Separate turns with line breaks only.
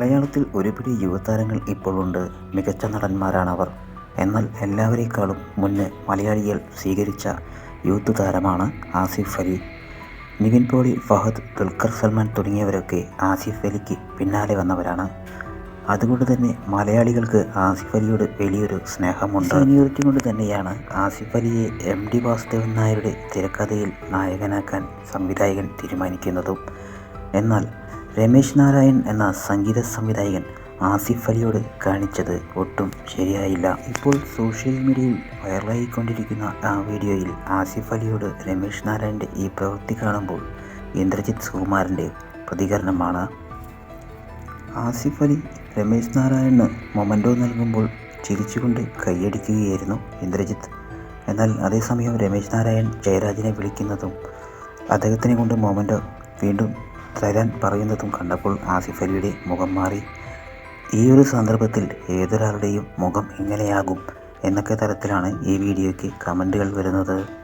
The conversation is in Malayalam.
മലയാളത്തിൽ ഒരുപിടി യുവതാരങ്ങൾ ഇപ്പോഴുണ്ട്. മികച്ച നടന്മാരാണവർ. എന്നാൽ എല്ലാവരേക്കാളും മുന്നേ മലയാളികൾ സ്വീകരിച്ച യൂത്ത് താരമാണ് ആസിഫ് അലി. നിവിൻ പോളി ഫഹദ് ദുൽഖർ സൽമാൻ തുടങ്ങിയവരൊക്കെ ആസിഫ് അലിക്ക് പിന്നാലെ വന്നവരാണ്. അതുകൊണ്ട് തന്നെ മലയാളികൾക്ക് ആസിഫ് അലിയോട് വലിയൊരു സ്നേഹമുണ്ട്. സീനിയോറിറ്റി കൊണ്ട് തന്നെയാണ് ആസിഫ് അലിയെ എം ഡി വാസുദേവൻ നായരുടെ തിരക്കഥയിൽ നായകനാക്കാൻ സംവിധായകൻ തീരുമാനിക്കുന്നതും. എന്നാൽ രമേശ് നാരായൺ എന്ന സംഗീത സംവിധായകൻ ആസിഫ് അലിയോട് കാണിച്ചത് ഒട്ടും ശരിയായില്ല. ഇപ്പോൾ സോഷ്യൽ മീഡിയയിൽ വൈറലായിക്കൊണ്ടിരിക്കുന്ന ആ വീഡിയോയിൽ ആസിഫ് അലിയോട് രമേശ് നാരായണന്റെ ഈ പ്രവൃത്തി കാണുമ്പോൾ ഇന്ദ്രജിത് സുകുമാരന്റെ പ്രതികരണമാണ്. ആസിഫ് അലി രമേശ് നാരായണന് മൊമന്റോ നൽകുമ്പോൾ ചിരിച്ചുകൊണ്ട് കൈയടിക്കുകയായിരുന്നു ഇന്ദ്രജിത്ത്. എന്നാൽ അതേസമയം രമേശ് നാരായൺ ജയരാജിനെ വിളിക്കുന്നതും അദ്ദേഹത്തിനെ കൊണ്ട് മൊമന്റോ വീണ്ടും തരാൻ പറയുന്നതും കണ്ടപ്പോൾ ആസിഫ് അലിയുടെ മുഖം മാറി. ഈ ഒരു സന്ദർഭത്തിൽ ഏതൊരാളുടെയും മുഖം ഇങ്ങനെയാകും എന്നൊക്കെ തരത്തിലാണ് ഈ വീഡിയോയ്ക്ക് കമന്റുകൾ വരുന്നത്.